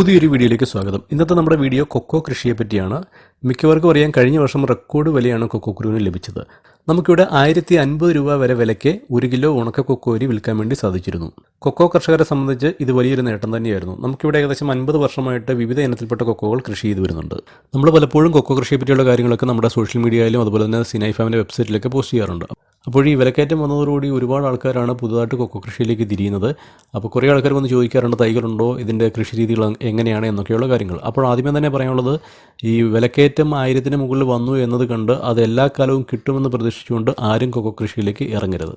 പുതിയൊരു വീഡിയോയിലേക്ക് സ്വാഗതം. ഇന്നത്തെ നമ്മുടെ വീഡിയോ കൊക്കോ കൃഷിയെ പറ്റിയാണ് മിക്കവർക്കും അറിയാം കഴിഞ്ഞ വർഷം റെക്കോർഡ് വിലയാണ് കൊക്കോ കുരുവിന് ലഭിച്ചത്. നമുക്കിവിടെ ആയിരത്തി അൻപത് രൂപ വരെ വിലയ്ക്ക് ഒരു കിലോ ഉണക്ക കൊക്കോരി വിൽക്കാൻ വേണ്ടി സാധിച്ചിരുന്നു. കൊക്കോ കർഷകരെ സംബന്ധിച്ച് ഇത് വലിയൊരു നേട്ടം തന്നെയായിരുന്നു. നമുക്കിവിടെ ഏകദേശം അൻപത് വർഷമായിട്ട് വിവിധ ഇനത്തിൽപ്പെട്ട കൊക്കോകൾ കൃഷി ചെയ്തു വരുന്നുണ്ട്. നമ്മൾ പലപ്പോഴും കൊക്കോ കൃഷിയെ പറ്റിയുള്ള കാര്യങ്ങളൊക്കെ നമ്മുടെ സോഷ്യൽ മീഡിയയിലും അതുപോലെ തന്നെ സിനൈ ഫാമിന്റെ വെബ്സൈറ്റിലൊക്കെ പോസ്റ്റ് ചെയ്യാറുണ്ട്. അപ്പോൾ ഈ വിലക്കയറ്റം വന്നതോടുകൂടി ഒരുപാട് ആൾക്കാരാണ് പുതുതായിട്ട് കൊക്കോ കൃഷിയിലേക്ക് തിരിയുന്നത്. അപ്പോൾ കുറേ ആൾക്കാർ വന്ന് ചോദിക്കാറുണ്ട് തൈകളുണ്ടോ? ഇതിന്റെ കൃഷി രീതികൾ എങ്ങനെയാണ്? എന്നൊക്കെയുള്ള കാര്യങ്ങൾ. അപ്പോൾ ആദ്യമേ തന്നെ പറയാനുള്ളത് ഈ വിലക്കയറ്റം ആയിരത്തിന് മുകളിൽ വന്നു എന്നത് കണ്ട് അത് എല്ലാ കാലവും കിട്ടുമെന്ന് പ്രതീക്ഷിച്ചുകൊണ്ട് ആരും കൊക്കോ കൃഷിയിലേക്ക് ഇറങ്ങരുത്.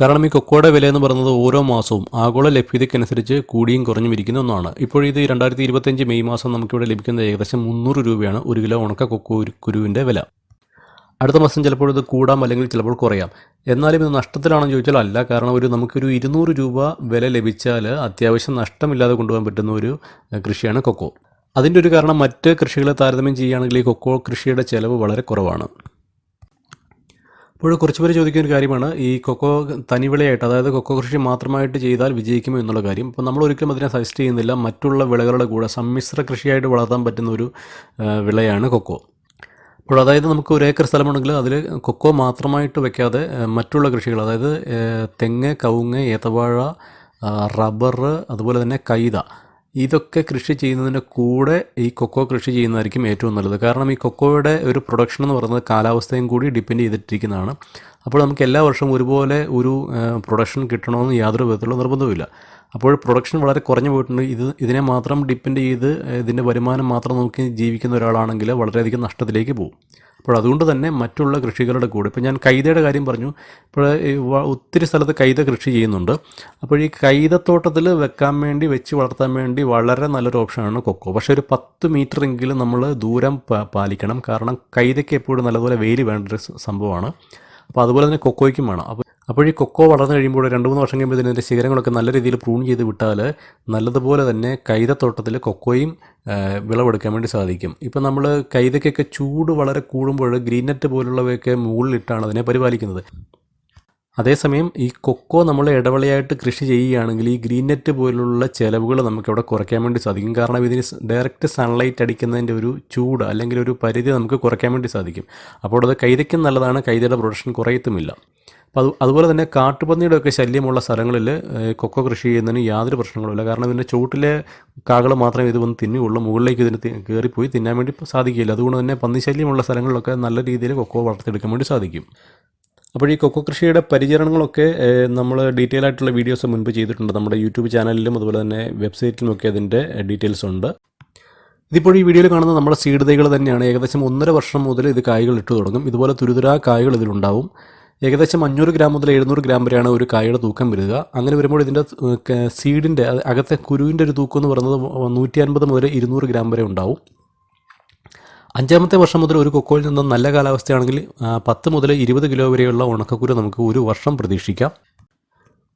കാരണം ഈ കൊക്കോയുടെ വില എന്ന് പറയുന്നത് ഓരോ മാസവും ആഗോള ലഭ്യതയ്ക്കനുസരിച്ച് കൂടിയും കുറഞ്ഞും ഇരിക്കുന്ന ഒന്നാണ്. ഇപ്പോൾ ഇത് രണ്ടായിരത്തി ഇരുപത്തഞ്ച് മെയ് മാസം നമുക്കിവിടെ ലഭിക്കുന്ന ഏകദേശം മുന്നൂറ് രൂപയാണ് ഒരു കിലോ ഉണക്ക കൊക്കോ കുരുവിന്റെ വില. അടുത്ത മാസം ചിലപ്പോൾ ഇത് കൂടാം അല്ലെങ്കിൽ ചിലപ്പോൾ കുറയാം. എന്നാലും ഇത് നഷ്ടത്തിലാണെന്ന് ചോദിച്ചാൽ അല്ല. കാരണം ഒരു നമുക്കൊരു ഇരുന്നൂറ് രൂപ വില ലഭിച്ചാൽ അത്യാവശ്യം നഷ്ടമില്ലാതെ കൊണ്ടുപോകാൻ പറ്റുന്ന ഒരു കൃഷിയാണ് കൊക്കോ. അതിന്റെ ഒരു കാരണം മറ്റ് കൃഷികളെ താരതമ്യം ചെയ്യുകയാണെങ്കിൽ ഈ കൊക്കോ കൃഷിയുടെ ചിലവ് വളരെ കുറവാണ്. അപ്പോൾ കുറച്ച് പേര് ചോദിക്കുന്ന ഒരു കാര്യമാണ്. ഈ കൊക്കോ തനിവിളയായിട്ട് അതായത് കൊക്കോ കൃഷി മാത്രമായിട്ട് ചെയ്താൽ വിജയിക്കുമോ എന്നുള്ള കാര്യം. അപ്പോൾ നമ്മൾ ഒരിക്കലും അതിനെ സജസ്റ്റ് ചെയ്യുന്നില്ല. മറ്റുള്ള വിളകളുടെ കൂടെ സമ്മിശ്ര കൃഷിയായിട്ട് വളർത്താൻ പറ്റുന്ന ഒരു വിളയാണ് കൊക്കോ. അപ്പോൾ അതായത് നമുക്ക് ഒരു ഏക്കർ സ്ഥലമുണ്ടെങ്കിൽ അതിൽ കൊക്കോ മാത്രമായിട്ട് വെക്കാതെ മറ്റുള്ള കൃഷികൾ അതായത് തെങ്ങ് കവുങ്ങ് ഏത്തവാഴ റബ്ബർ അതുപോലെ തന്നെ കൈത ഇതൊക്കെ കൃഷി ചെയ്യുന്നതിന്റെ കൂടെ ഈ കൊക്കോ കൃഷി ചെയ്യുന്നതായിരിക്കും ഏറ്റവും നല്ലത്. കാരണം ഈ കൊക്കോയുടെ ഒരു പ്രൊഡക്ഷൻ എന്ന് പറയുന്നത് കാലാവസ്ഥയും കൂടി ഡിപ്പെൻഡ് ചെയ്തിട്ടിരിക്കുന്നതാണ്. അപ്പോൾ നമുക്ക് എല്ലാ വർഷവും ഒരുപോലെ ഒരു പ്രൊഡക്ഷൻ കിട്ടണമെന്ന് യാതൊരു വിധത്തിലുള്ള നിർബന്ധവുമില്ല. അപ്പോൾ പ്രൊഡക്ഷൻ വളരെ കുറഞ്ഞു പോയിട്ടുണ്ട്. ഇത് ഇതിനെ മാത്രം ഡിപ്പെൻഡ് ചെയ്ത് ഇതിന്റെ വരുമാനം മാത്രം നോക്കി ജീവിക്കുന്ന ഒരാളാണെങ്കിൽ വളരെയധികം നഷ്ടത്തിലേക്ക് പോകും. അപ്പോൾ അതുകൊണ്ട് തന്നെ മറ്റുള്ള കൃഷികളുടെ കൂടെ ഇപ്പോൾ ഞാൻ കൈതയുടെ കാര്യം പറഞ്ഞു. ഇപ്പോൾ ഒത്തിരി സ്ഥലത്ത് കൈത കൃഷി ചെയ്യുന്നുണ്ട്. അപ്പോൾ ഈ കൈതത്തോട്ടത്തിൽ വെക്കാൻ വേണ്ടി വെച്ച് വളർത്താൻ വേണ്ടി വളരെ നല്ലൊരു ഓപ്ഷനാണ് കൊക്കോ. പക്ഷേ ഒരു പത്ത് മീറ്റർ എങ്കിലും നമ്മൾ ദൂരം പാലിക്കണം. കാരണം കൈതയ്ക്ക് എപ്പോഴും നല്ലപോലെ വെയിൽ വേണ്ട ഒരു സംഭവമാണ്. അപ്പോൾ അതുപോലെ തന്നെ കൊക്കോയ്ക്കും വേണം. അപ്പോൾ അപ്പോൾ ഈ കൊക്കോ വളർന്നു കഴിയുമ്പോൾ രണ്ട് മൂന്ന് വർഷം കഴിയുമ്പോൾ ഇതിന്റെ ശിഖരങ്ങളൊക്കെ നല്ല രീതിയിൽ പ്രൂൺ ചെയ്ത് വിട്ടാൽ നല്ലതുപോലെ തന്നെ കൈതത്തോട്ടത്തിൽ കൊക്കോയും വിളവെടുക്കാൻ വേണ്ടി സാധിക്കും. ഇപ്പോൾ നമ്മൾ കൈതയ്ക്കൊക്കെ ചൂട് വളരെ കൂടുമ്പോൾ ഗ്രീൻ നെറ്റ് പോലുള്ളവയൊക്കെ മുകളിലിട്ടാണ് അതിനെ പരിപാലിക്കുന്നത്. അതേസമയം ഈ കൊക്കോ നമ്മൾ ഇടവളയായിട്ട് കൃഷി ചെയ്യുകയാണെങ്കിൽ ഈ ഗ്രീൻ നെറ്റ് പോലുള്ള ചിലവുകൾ നമുക്കിവിടെ കുറയ്ക്കാൻ വേണ്ടി സാധിക്കും. കാരണം ഇതിന് ഡയറക്റ്റ് സൺലൈറ്റ് അടിക്കുന്നതിന്റെ ഒരു ചൂട് അല്ലെങ്കിൽ ഒരു പരിധി നമുക്ക് കുറയ്ക്കാൻ വേണ്ടി സാധിക്കും. അപ്പോൾ അത് കൈതയ്ക്കും നല്ലതാണ് കൈതയുടെ പ്രൊഡക്ഷൻ കുറയത്തുമില്ല. അപ്പോൾ അത് അതുപോലെ തന്നെ കാട്ടുപന്നിയുടെ ഒക്കെ ശല്യമുള്ള സ്ഥലങ്ങളിൽ കൊക്കോ കൃഷി ചെയ്യുന്നതിന് യാതൊരു പ്രശ്നങ്ങളുമില്ല കാരണം ഇതിന്റെ ചൂട്ടിലെ കാകൾ മാത്രമേ ഇത് വന്ന് തിന്നുകയുള്ളൂ. മുകളിലേക്ക് ഇതിന് കയറിപ്പോയി തിന്നാൻ വേണ്ടി സാധിക്കില്ല അതുകൊണ്ട് തന്നെ പന്നി ശല്യമുള്ള സ്ഥലങ്ങളിലൊക്കെ നല്ല രീതിയിൽ കൊക്കോ വളർത്തിയെടുക്കാൻ വേണ്ടി സാധിക്കും. അപ്പോൾ ഈ കൊക്കോ കൃഷിയുടെ പരിചരണങ്ങളൊക്കെ നമ്മൾ ഡീറ്റെയിൽ ആയിട്ടുള്ള വീഡിയോസ് മുൻപ് ചെയ്തിട്ടുണ്ട്. നമ്മുടെ യൂട്യൂബ് ചാനലിലും അതുപോലെ തന്നെ വെബ്സൈറ്റിലുമൊക്കെ അതിന്റെ ഡീറ്റെയിൽസ് ഉണ്ട്. ഇതിപ്പോൾ ഈ വീഡിയോയിൽ കാണുന്ന നമ്മുടെ സീഡ് തൈകൾ തന്നെയാണ്. ഏകദേശം ഒന്നര വർഷം മുതൽ ഇത് കായ്കൾ ഇട്ട് തുടങ്ങും. ഇതുപോലെ തുരുതുരാ കായ്കൾ ഇതിലുണ്ടാവും. ഏകദേശം അഞ്ഞൂറ് ഗ്രാം മുതൽ എഴുന്നൂറ് ഗ്രാം വരെയാണ് ഒരു കായയുടെ തൂക്കം വരിക. അങ്ങനെ വരുമ്പോൾ ഇതിന്റെ സീഡിന്റെ അകത്തെ കുരുവിന്റെ ഒരു തൂക്കം എന്ന് പറയുന്നത് നൂറ്റി അൻപത് മുതൽ ഇരുന്നൂറ് ഗ്രാം വരെ ഉണ്ടാവും. അഞ്ചാമത്തെ വർഷം മുതൽ ഒരു കൊക്കോയിൽ നിന്ന് നല്ല കാലാവസ്ഥയാണെങ്കിൽ പത്ത് മുതൽ ഇരുപത് കിലോ വരെയുള്ള ഉണക്കക്കുരു നമുക്ക് ഒരു വർഷം പ്രതീക്ഷിക്കാം.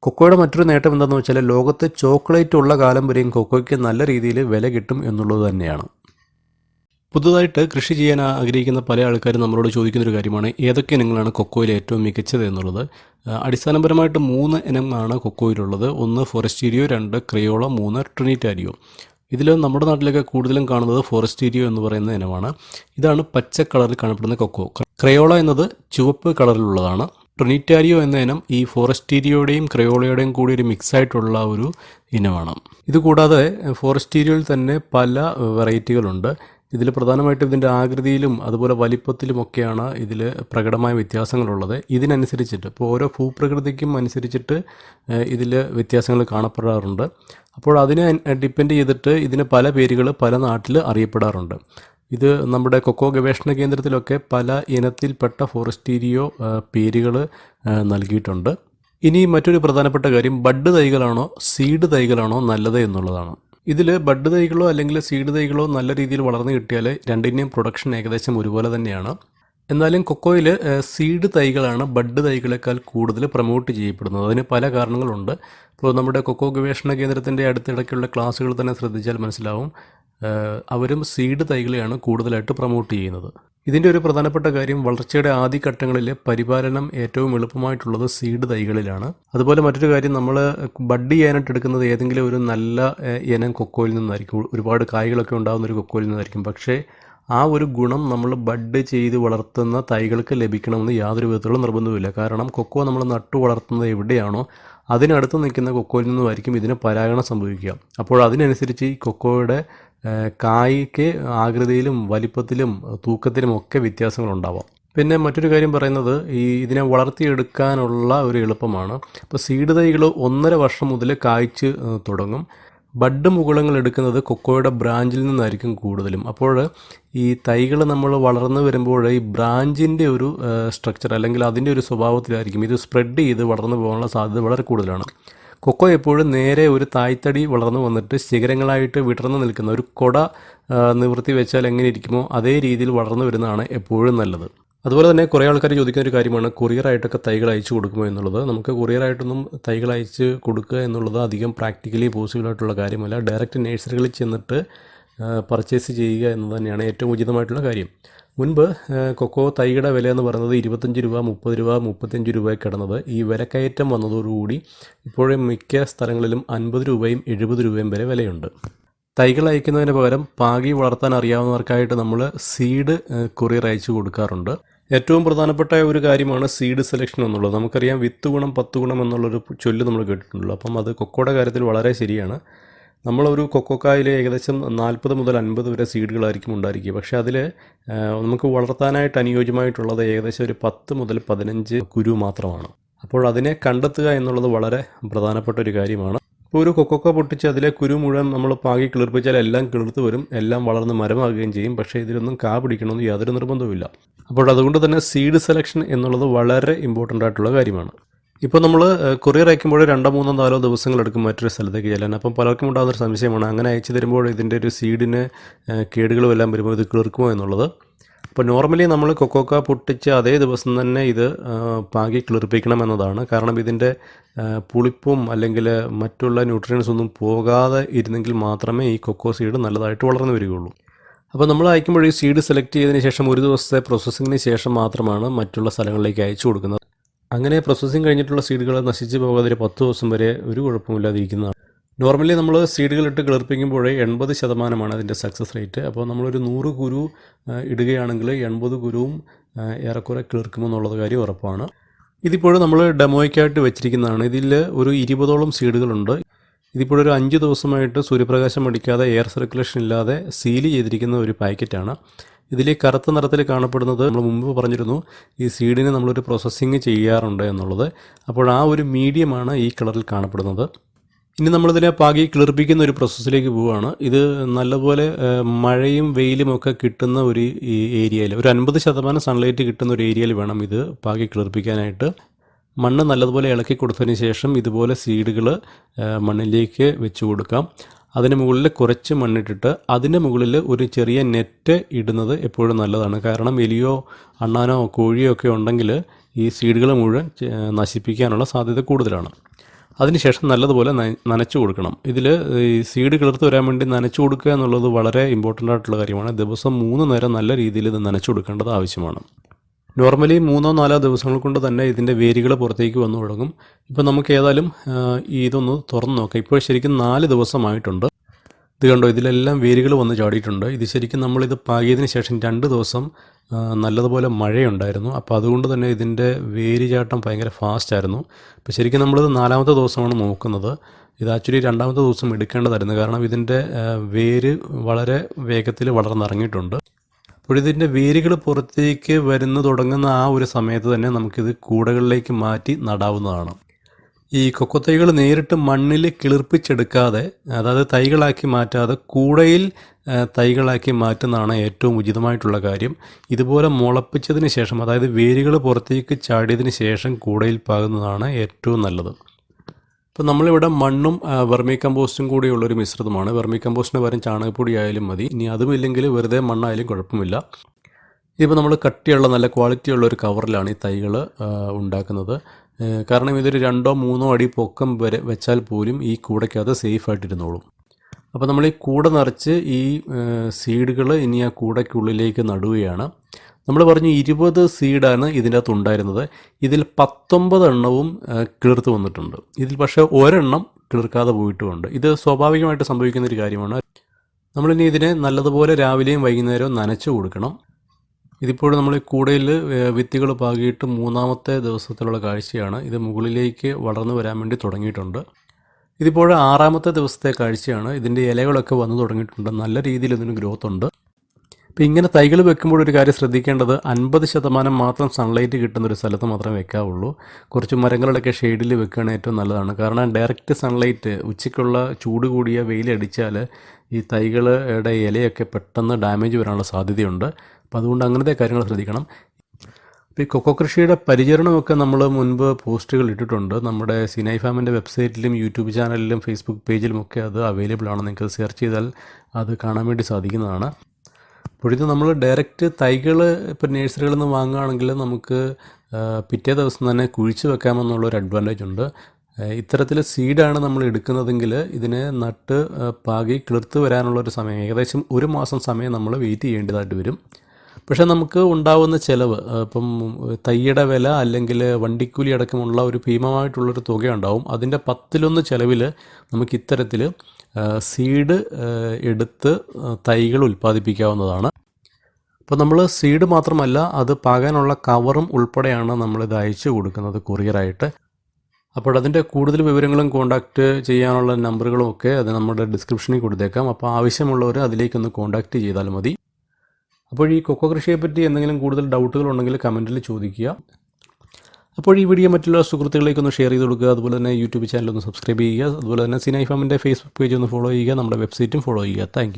കൊക്കോയുടെ മറ്റൊരു നേട്ടം എന്താണെന്ന് വെച്ചാൽ ലോകത്ത് ചോക്ലേറ്റ് ഉള്ള കാലം വരെയും കൊക്കോയ്ക്ക് നല്ല രീതിയിൽ വില കിട്ടും എന്നുള്ളത് തന്നെയാണ്. പുതുതായിട്ട് കൃഷി ചെയ്യാൻ ആഗ്രഹിക്കുന്ന പല ആൾക്കാരും നമ്മളോട് ചോദിക്കുന്ന ഒരു കാര്യമാണ് ഏതൊക്കെ ഇനങ്ങളാണ് കൊക്കോയിൽ ഏറ്റവും മികച്ചത് എന്നുള്ളത്. അടിസ്ഥാനപരമായിട്ട് മൂന്ന് ഇനമാണ് കൊക്കോയിലുള്ളത്. ഒന്ന് ഫോറസ്റ്റീരിയോ രണ്ട് ക്രയോള മൂന്ന് ട്രിനിറ്റാരിയോ. ഇതിൽ നമ്മുടെ നാട്ടിലൊക്കെ കൂടുതലും കാണുന്നത് ഫോറസ്റ്റീരിയോ എന്ന് പറയുന്ന ഇനമാണ്. ഇതാണ് പച്ച കളറിൽ കാണപ്പെടുന്ന കൊക്കോ. ക്രയോള എന്നത് ചുവപ്പ് കളറിലുള്ളതാണ്. ട്രിനിറ്റാരിയോ എന്ന ഇനം ഈ ഫോറസ്റ്റീരിയോയുടെയും ക്രയോളയുടെയും കൂടി ഒരു മിക്സ് ആയിട്ടുള്ള ഒരു ഇനമാണ്. ഇതുകൂടാതെ ഫോറസ്റ്റീരിയോയിൽ തന്നെ പല വെറൈറ്റികളുണ്ട്. ഇതിൽ പ്രധാനമായിട്ടും ഇതിന്റെ ആകൃതിയിലും അതുപോലെ വലിപ്പത്തിലുമൊക്കെയാണ് ഇതിൽ പ്രകടമായ വ്യത്യാസങ്ങളുള്ളത്. ഇതിനനുസരിച്ചിട്ട് ഇപ്പോൾ ഓരോ ഭൂപ്രകൃതിക്കും അനുസരിച്ചിട്ട് ഇതിൽ വ്യത്യാസങ്ങൾ കാണപ്പെടാറുണ്ട്. അപ്പോൾ അതിനെ ഡിപ്പെൻഡ് ചെയ്തിട്ട് ഇതിന് പല പേരുകൾ പല നാട്ടിൽ അറിയപ്പെടാറുണ്ട്. ഇത് നമ്മുടെ കൊക്കോ ഗവേഷണ കേന്ദ്രത്തിലൊക്കെ പല ഇനത്തിൽപ്പെട്ട ഫോറസ്റ്റീരിയോ പേരുകൾ നൽകിയിട്ടുണ്ട്. ഇനി മറ്റൊരു പ്രധാനപ്പെട്ട കാര്യം ബഡ് തൈകളാണോ സീഡ് തൈകളാണോ നല്ലത് എന്നുള്ളതാണ്. ഇതിൽ ബഡ് തൈകളോ അല്ലെങ്കിൽ സീഡ് തൈകളോ നല്ല രീതിയിൽ വളർന്നു കിട്ടിയാൽ രണ്ടിന്റെയും പ്രൊഡക്ഷൻ ഏകദേശം ഒരുപോലെ തന്നെയാണ്. എന്നാലും കൊക്കോയിൽ സീഡ് തൈകളാണ് ബഡ് തൈകളെക്കാൾ കൂടുതൽ പ്രൊമോട്ട് ചെയ്യപ്പെടുന്നത്. അതിന് പല കാരണങ്ങളുണ്ട്. ഇപ്പോൾ നമ്മുടെ കൊക്കോ ഗവേഷണ കേന്ദ്രത്തിന്റെ അടുത്തിടയ്ക്കുള്ള ക്ലാസ്സുകൾ തന്നെ ശ്രദ്ധിച്ചാൽ മനസ്സിലാവും. അവരും സീഡ് തൈകളെയാണ് കൂടുതലായിട്ട് പ്രൊമോട്ട് ചെയ്യുന്നത്. ഇതിന്റെ ഒരു പ്രധാനപ്പെട്ട കാര്യം വളർച്ചയുടെ ആദ്യഘട്ടങ്ങളിലെ പരിപാലനം ഏറ്റവും എളുപ്പമായിട്ടുള്ളത് സീഡ് തൈകളിലാണ്. അതുപോലെ മറ്റൊരു കാര്യം നമ്മൾ ബഡ് ചെയ്യാനായിട്ട് എടുക്കുന്നത് ഏതെങ്കിലും ഒരു നല്ല ഇനം കൊക്കോയിൽ നിന്നായിരിക്കും. ഒരുപാട് കായ്കളൊക്കെ ഉണ്ടാകുന്ന ഒരു കൊക്കോയിൽ നിന്നായിരിക്കും. പക്ഷേ ആ ഒരു ഗുണം നമ്മൾ ബഡ് ചെയ്ത് വളർത്തുന്ന തൈകൾക്ക് ലഭിക്കണമെന്ന് യാതൊരു വിധത്തിലുള്ള നിർബന്ധവുമില്ല. കാരണം കൊക്കോ നമ്മൾ നട്ടു വളർത്തുന്നത് എവിടെയാണോ അതിനടുത്ത് നിൽക്കുന്ന കൊക്കോയിൽ നിന്നുമായിരിക്കും ഇതിന് പരാഗണം സംഭവിക്കുക. അപ്പോൾ അതിനനുസരിച്ച് ഈ കൊക്കോയുടെ കായ്ക്ക് ആകൃതിയിലും വലിപ്പത്തിലും തൂക്കത്തിലും ഒക്കെ വ്യത്യാസങ്ങളുണ്ടാവാം പിന്നെ മറ്റൊരു കാര്യം പറയുന്നത് ഈ ഇതിനെ വളർത്തിയെടുക്കാനുള്ള ഒരു എളുപ്പമാണ്. ഇപ്പോൾ സീഡ് തൈകൾ ഒന്നര വർഷം മുതൽ കായ്ച്ച് തുടങ്ങും. ബഡ് മുകുളങ്ങൾ എടുക്കുന്നത് കൊക്കോയുടെ ബ്രാഞ്ചിൽ നിന്നായിരിക്കും കൂടുതലും. അപ്പോൾ ഈ തൈകൾ നമ്മൾ വളർന്നു വരുമ്പോൾ ഈ ബ്രാഞ്ചിന്റെ ഒരു സ്ട്രക്ചർ അല്ലെങ്കിൽ അതിന്റെ ഒരു സ്വഭാവത്തിലായിരിക്കും ഇത് സ്പ്രെഡ് ചെയ്ത് വളർന്നു പോകാനുള്ള സാധ്യത വളരെ കൂടുതലാണ്. കൊക്കോ എപ്പോഴും നേരെ ഒരു തായ്തടി വളർന്നു വന്നിട്ട് ശിഖരങ്ങളായിട്ട് വിടർന്നു നിൽക്കുന്ന ഒരു കൊട നിവൃത്തി വെച്ചാൽ എങ്ങനെ ഇരിക്കുമോ അതേ രീതിയിൽ വളർന്നു വരുന്നതാണ് എപ്പോഴും നല്ലത്. അതുപോലെ തന്നെ കുറേ ആൾക്കാർ ചോദിക്കുന്ന ഒരു കാര്യമാണ് കൊറിയറായിട്ടൊക്കെ തൈകൾ അയച്ചു കൊടുക്കുമോ എന്നുള്ളത്. നമുക്ക് കൊറിയറായിട്ടൊന്നും തൈകൾ അയച്ച് കൊടുക്കുക എന്നുള്ളത് അധികം പ്രാക്ടിക്കലി പോസിബിൾ ആയിട്ടുള്ള കാര്യമല്ല. ഡയറക്റ്റ് നേഴ്സറികളിൽ ചെന്നിട്ട് പർച്ചേസ് ചെയ്യുക എന്നത് തന്നെയാണ് ഏറ്റവും ഉചിതമായിട്ടുള്ള കാര്യം. മുൻപ് കൊക്കോ തൈയുടെ വില എന്ന് പറയുന്നത് ഇരുപത്തഞ്ച് രൂപ മുപ്പത് രൂപ മുപ്പത്തഞ്ച് രൂപ കിടന്നത്. ഈ വിലക്കയറ്റം വന്നതോടുകൂടി ഇപ്പോഴും മിക്ക സ്ഥലങ്ങളിലും അൻപത് രൂപയും എഴുപത് രൂപയും വരെ വിലയുണ്ട്. തൈകൾ അയക്കുന്നതിന് പകരം പാകി വളർത്താൻ അറിയാവുന്നവർക്കായിട്ട് നമ്മൾ സീഡ് കൊറിയർ അയച്ചു കൊടുക്കാറുണ്ട്. ഏറ്റവും പ്രധാനപ്പെട്ട ഒരു കാര്യമാണ് സീഡ് സെലക്ഷൻ എന്നുള്ളത്. നമുക്കറിയാം വിത്ത് ഗുണം പത്ത് ഗുണം എന്നുള്ളൊരു ചൊല്ല് നമ്മൾ കേട്ടിട്ടുണ്ടല്ലോ. അപ്പം അത് കൊക്കോയുടെ കാര്യത്തിൽ വളരെ ശരിയാണ്. നമ്മളൊരു കൊക്കോക്കായിൽ ഏകദേശം നാൽപ്പത് മുതൽ അൻപത് വരെ സീഡുകളായിരിക്കും ഉണ്ടായിരിക്കുക. പക്ഷേ അതിൽ നമുക്ക് വളർത്താനായിട്ട് അനുയോജ്യമായിട്ടുള്ളത് ഏകദേശം ഒരു പത്ത് മുതൽ പതിനഞ്ച് കുരു മാത്രമാണ്. അപ്പോൾ അതിനെ കണ്ടെത്തുക എന്നുള്ളത് വളരെ പ്രധാനപ്പെട്ട ഒരു കാര്യമാണ്. ഇപ്പോൾ ഒരു കൊക്കോക്ക പൊട്ടിച്ച് അതിലെ കുരു മുഴുവൻ നമ്മൾ പാകി കിളിർപ്പിച്ചാൽ എല്ലാം കിളിർത്ത് വരും. എല്ലാം വളർന്ന് മരമാകുകയും ചെയ്യും. പക്ഷേ ഇതിലൊന്നും കാ പിടിക്കണമെന്ന് യാതൊരു നിർബന്ധവുമില്ല. അപ്പോൾ അതുകൊണ്ട് തന്നെ സീഡ് സെലക്ഷൻ എന്നുള്ളത് വളരെ ഇമ്പോർട്ടന്റ് ആയിട്ടുള്ള കാര്യമാണ്. ഇപ്പോൾ നമ്മൾ കൊറിയർ അയക്കുമ്പോൾ രണ്ടോ മൂന്നോ നാലോ ദിവസങ്ങൾ എടുക്കും മറ്റൊരു സ്ഥലത്തേക്ക് ചെല്ലാൻ. അപ്പം പലർക്കും ഉണ്ടാകുന്ന ഉണ്ടാകുന്നൊരു സംശയമാണ് അങ്ങനെ അയച്ചു തരുമ്പോൾ ഇതിന്റെ ഒരു സീഡിന് കേടുകളും എല്ലാം വരുമ്പോൾ ഇത് കിളിർക്കുമോ എന്നുള്ളത്. അപ്പോൾ നോർമലി നമ്മൾ കൊക്കോക്ക പൊട്ടിച്ച് അതേ ദിവസം തന്നെ ഇത് പാകി കിളിർപ്പിക്കണം എന്നതാണ്. കാരണം ഇതിന്റെ പുളിപ്പും അല്ലെങ്കിൽ മറ്റുള്ള ന്യൂട്രിയൻസ് ഒന്നും പോകാതെ ഇരുന്നെങ്കിൽ മാത്രമേ ഈ കൊക്കോ സീഡ് നല്ലതായിട്ട് വളർന്നു വരികയുള്ളൂ. അപ്പോൾ നമ്മൾ അയക്കുമ്പോൾ ഈ സീഡ് സെലക്ട് ചെയ്തതിന് ശേഷം ഒരു ദിവസത്തെ പ്രോസസ്സിങ്ങിന് ശേഷം മാത്രമാണ് മറ്റുള്ള സ്ഥലങ്ങളിലേക്ക് അയച്ചു കൊടുക്കുന്നത്. അങ്ങനെ പ്രോസസ്സിങ് കഴിഞ്ഞിട്ടുള്ള സീഡുകൾ നശിച്ചു പോകാതെ ഒരു പത്ത് ദിവസം വരെ ഒരു കുഴപ്പമില്ലാതിരിക്കുന്നതാണ്. നോർമലി നമ്മൾ സീഡുകളിട്ട് കിളിർപ്പിക്കുമ്പോൾ എൺപത് ശതമാനമാണ് അതിന്റെ സക്സസ് റേറ്റ് അപ്പോൾ നമ്മളൊരു നൂറ് കുരു ഇടുകയാണെങ്കിൽ എൺപത് കുരുവും ഏറെക്കുറെ കിളിർക്കുമെന്നുള്ളത് കാര്യം ഉറപ്പാണ്. ഇതിപ്പോഴും നമ്മൾ ഡെമോയ്ക്കായിട്ട് വെച്ചിരിക്കുന്നതാണ്. ഇതിൽ ഒരു ഇരുപതോളം സീഡുകളുണ്ട് ഇതിപ്പോഴൊരു അഞ്ച് ദിവസമായിട്ട് സൂര്യപ്രകാശം അടിക്കാതെ എയർ സർക്കുലേഷൻ ഇല്ലാതെ സീൽ ചെയ്തിരിക്കുന്ന ഒരു പാക്കറ്റാണ് ഇതിലെ കറുത്ത നിറത്തിൽ കാണപ്പെടുന്നത് നമ്മൾ മുമ്പ് പറഞ്ഞിരുന്നു ഈ സീഡിന് നമ്മളൊരു പ്രോസസ്സിങ് ചെയ്യാറുണ്ട് എന്നുള്ളത്. അപ്പോൾ ആ ഒരു മീഡിയമാണ് ഈ കളറിൽ കാണപ്പെടുന്നത്. ഇനി നമ്മളിതിനെ പാകി കിളിർപ്പിക്കുന്ന ഒരു പ്രോസസ്സിലേക്ക് പോവുകയാണ് ഇത് നല്ലപോലെ മഴയും വെയിലും ഒക്കെ കിട്ടുന്ന ഒരു ഏരിയയിൽ ഒരു അൻപത് ശതമാനം സൺലൈറ്റ് കിട്ടുന്ന ഒരു ഏരിയയിൽ വേണം ഇത് പാകി കിളിർപ്പിക്കാനായിട്ട് മണ്ണ് നല്ലതുപോലെ ഇളക്കി കൊടുത്തതിന് ശേഷം ഇതുപോലെ സീഡുകൾ മണ്ണിലേക്ക് വെച്ച് കൊടുക്കാം. അതിന് മുകളിൽ കുറച്ച് മണ്ണിട്ടിട്ട് അതിന്റെ മുകളിൽ ഒരു ചെറിയ നെറ്റ് ഇടുന്നത് എപ്പോഴും നല്ലതാണ്. കാരണം എലിയോ അണ്ണാനോ കോഴിയോ ഒക്കെ ഉണ്ടെങ്കിൽ ഈ സീഡുകൾ മുഴുവൻ നശിപ്പിക്കാനുള്ള സാധ്യത കൂടുതലാണ്. അതിനുശേഷം നല്ലതുപോലെ നനച്ചു കൊടുക്കണം. ഇതിൽ ഈ സീഡ് കിളിർത്ത് വരാൻ വേണ്ടി നനച്ചു കൊടുക്കുക എന്നുള്ളത് വളരെ ഇമ്പോർട്ടന്റ് ആയിട്ടുള്ള കാര്യമാണ്. ദിവസം മൂന്ന് നേരം നല്ല രീതിയിൽ ഇത് നനച്ചു കൊടുക്കേണ്ടത് ആവശ്യമാണ്. നോർമലി മൂന്നോ നാലോ ദിവസങ്ങൾ കൊണ്ട് തന്നെ ഇതിന്റെ വേരുകൾ പുറത്തേക്ക് വന്നു തുടങ്ങും. ഇപ്പോൾ നമുക്ക് ഏതായാലും ഇതൊന്ന് തുറന്ന് നോക്കാം. ഇപ്പോൾ ശരിക്കും നാല് ദിവസമായിട്ടുണ്ട്. ഇത് കണ്ടോ ഇതിലെല്ലാം വേരുകൾ വന്ന് ചാടിയിട്ടുണ്ട്. ഇത് ശരിക്കും നമ്മളിത് പാകിയതിന് ശേഷം രണ്ട് ദിവസം നല്ലതുപോലെ മഴയുണ്ടായിരുന്നു. അപ്പോൾ അതുകൊണ്ട് തന്നെ ഇതിന്റെ വേര് ചാട്ടം ഭയങ്കര ഫാസ്റ്റ് ആയിരുന്നു. അപ്പോൾ ശരിക്കും നമ്മളിത് നാലാമത്തെ ദിവസമാണ് നോക്കുന്നത്. ഇത് ആക്ച്വലി രണ്ടാമത്തെ ദിവസം എടുക്കേണ്ടതായിരുന്നു. കാരണം ഇതിന്റെ വേര് വളരെ വേഗത്തിൽ വളർന്നിറങ്ങിയിട്ടുണ്ട്. അപ്പോൾ ഇതിന്റെ വേരുകൾ പുറത്തേക്ക് വരുന്നു തുടങ്ങുന്ന ആ ഒരു സമയത്ത് തന്നെ നമുക്കിത് കൂടകളിലേക്ക് മാറ്റി നടാവുന്നതാണ്. ഈ കൊക്കത്തൈകൾ നേരിട്ട് മണ്ണിൽ കിളിർപ്പിച്ചെടുക്കാതെ അതായത് തൈകളാക്കി മാറ്റാതെ കൂടയിൽ തൈകളാക്കി മാറ്റുന്നതാണ് ഏറ്റവും ഉചിതമായിട്ടുള്ള കാര്യം. ഇതുപോലെ മുളപ്പിച്ചതിന് ശേഷം അതായത് വേരുകൾ പുറത്തേക്ക് ചാടിയതിന് ശേഷം കൂടയിൽ പാകുന്നതാണ് ഏറ്റവും നല്ലത്. ഇപ്പോൾ നമ്മളിവിടെ മണ്ണും വെർമി കമ്പോസ്റ്റും കൂടിയുള്ളൊരു മിശ്രിതമാണ്. വെർമി കമ്പോസ്റ്റിന് പകരം ചാണകപ്പൊടി ആയാലും മതി. ഇനി അതുമില്ലെങ്കിൽ വെറുതെ മണ്ണായാലും കുഴപ്പമില്ല. ഇതിപ്പോൾ നമ്മൾ കട്ടിയുള്ള നല്ല ക്വാളിറ്റി ഉള്ള ഒരു കവറിലാണ് ഈ തൈകൾ ഉണ്ടാക്കുന്നത്. കാരണം ഇതൊരു രണ്ടോ മൂന്നോ അടി പൊക്കം വരെ വെച്ചാൽ പോലും ഈ കൂടയ്ക്കകത്ത് സേഫായിട്ടിരുന്നോളും. അപ്പോൾ നമ്മൾ ഈ കൂട നിറച്ച് ഈ സീഡുകൾ ഇനി ആ കൂടയ്ക്കുള്ളിലേക്ക് നടുകയാണ്. നമ്മൾ പറഞ്ഞു ഇരുപത് സീഡാണ് ഇതിന്റെ അകത്ത് ഉണ്ടായിരുന്നത്. ഇതിൽ പത്തൊമ്പത് എണ്ണവും കിളിർത്ത് വന്നിട്ടുണ്ട്. ഇതിൽ പക്ഷേ ഒരെണ്ണം കിളിർക്കാതെ പോയിട്ടുമുണ്ട്. ഇത് സ്വാഭാവികമായിട്ട് സംഭവിക്കുന്ന ഒരു കാര്യമാണ്. നമ്മളിനി ഇതിനെ നല്ലതുപോലെ രാവിലെയും വൈകുന്നേരവും നനച്ചു കൊടുക്കണം. ഇതിപ്പോൾ നമ്മൾ കൂടയിൽ വിത്തുകൾ പാകിയിട്ട് മൂന്നാമത്തെ ദിവസത്തിലുള്ള കാഴ്ചയാണ്. ഇത് മുകളിലേക്ക് വളർന്നു വരാൻ വേണ്ടി തുടങ്ങിയിട്ടുണ്ട്. ഇതിപ്പോൾ ആറാമത്തെ ദിവസത്തെ കാഴ്ചയാണ്. ഇതിന്റെ ഇലകളൊക്കെ വന്നു തുടങ്ങിയിട്ടുണ്ട്. നല്ല രീതിയിൽ ഇതിന് ഗ്രോത്ത് ഉണ്ട്. അപ്പോൾ ഇങ്ങനെ തൈകൾ വെക്കുമ്പോൾ ഒരു കാര്യം ശ്രദ്ധിക്കേണ്ടത് അൻപത് ശതമാനം മാത്രം സൺലൈറ്റ് കിട്ടുന്ന ഒരു സ്ഥലത്ത് മാത്രമേ വെക്കാവുള്ളൂ. കുറച്ച് മരങ്ങളുടെയൊക്കെ ഷെയ്ഡിൽ വെക്കുകയാണ് ഏറ്റവും നല്ലതാണ്. കാരണം ഡയറക്റ്റ് സൺലൈറ്റ് ഉച്ചയ്ക്കുള്ള ചൂട് കൂടിയ വെയിലടിച്ചാൽ ഈ തൈകളുടെ ഇലയൊക്കെ പെട്ടെന്ന് ഡാമേജ് വരാനുള്ള സാധ്യതയുണ്ട്. അപ്പോൾ അതുകൊണ്ട് അങ്ങനത്തെ കാര്യങ്ങൾ ശ്രദ്ധിക്കണം. ഈ കൊക്കോ കൃഷിയുടെ പരിചരണമൊക്കെ നമ്മൾ മുൻപ് പോസ്റ്റുകൾ ഇട്ടിട്ടുണ്ട്. നമ്മുടെ സിനൈ ഫാമിന്റെ വെബ്സൈറ്റിലും യൂട്യൂബ് ചാനലിലും ഫേസ്ബുക്ക് പേജിലുമൊക്കെ അത് അവൈലബിൾ ആണ് നിങ്ങൾക്ക് സെർച്ച് ചെയ്താൽ അത് കാണാൻ വേണ്ടി സാധിക്കുന്നതാണ്. അപ്പോൾ നമ്മൾ ഡയറക്റ്റ് തൈകൾ ഇപ്പോൾ നേഴ്സറികളിൽ നിന്ന് വാങ്ങുകയാണെങ്കിൽ നമുക്ക് പിറ്റേ ദിവസം തന്നെ കുഴിച്ച് വെക്കാമെന്നുള്ളൊരു അഡ്വാന്റേജ് ഉണ്ട്. ഇത്തരത്തിൽ സീഡാണ് നമ്മൾ എടുക്കുന്നതെങ്കിൽ ഇതിനെ നട്ട് പാകി കിളിർത്ത് വരാനുള്ളൊരു സമയം ഏകദേശം ഒരു മാസം സമയം നമ്മൾ വെയിറ്റ് ചെയ്യേണ്ടതായിട്ട് വരും. പക്ഷേ നമുക്ക് ഉണ്ടാവുന്ന ചിലവ് ഇപ്പം തൈയുടെ വില അല്ലെങ്കിൽ വണ്ടിക്കൂലി അടക്കമുള്ള ഒരു ഭീമമായിട്ടുള്ളൊരു തുക ഉണ്ടാവും അതിന്റെ പത്തിലൊന്ന് ചിലവിൽ നമുക്ക് ഇത്തരത്തിൽ സീഡ് എടുത്ത് തൈകൾ ഉൽപ്പാദിപ്പിക്കാവുന്നതാണ്. അപ്പോൾ നമ്മൾ സീഡ് മാത്രമല്ല അത് പാകാനുള്ള കവറും ഉൾപ്പെടെയാണ് നമ്മളിത് അയച്ചു കൊടുക്കുന്നത് കൊറിയറായിട്ട് അപ്പോൾ അതിന്റെ കൂടുതൽ വിവരങ്ങളും കോൺടാക്റ്റ് ചെയ്യാനുള്ള നമ്പറുകളും ഒക്കെ അത് നമ്മുടെ ഡിസ്ക്രിപ്ഷനിൽ കൊടുത്തേക്കാം. അപ്പോൾ ആവശ്യമുള്ളവർ അതിലേക്കൊന്ന് കോൺടാക്റ്റ് ചെയ്താൽ മതി. അപ്പോൾ ഈ കൊക്കോ കൃഷിയെപ്പറ്റി എന്തെങ്കിലും കൂടുതൽ ഡൗട്ടുകൾ ഉണ്ടെങ്കിൽ കമന്റിൽ ചോദിക്കുക. അപ്പോൾ ഈ വീഡിയോ മറ്റുള്ള സുഹൃത്തുക്കളിലേക്ക് ഒന്ന് ഷെയർ ചെയ്ത് കൊടുക്കുക. അതുപോലെ തന്നെ യൂട്യൂബ് ചാനൽ ഒന്ന് സബ്സ്ക്രൈബ് ചെയ്യുക. അതുപോലെ തന്നെ സിനൈഫാമിന്റെ ഫേസ്ബുക്ക് പേജ് ഒന്ന് ഫോളോ ചെയ്യുക. നമ്മുടെ വെബ്സൈറ്റും ഫോളോ ചെയ്യുക. താങ്ക്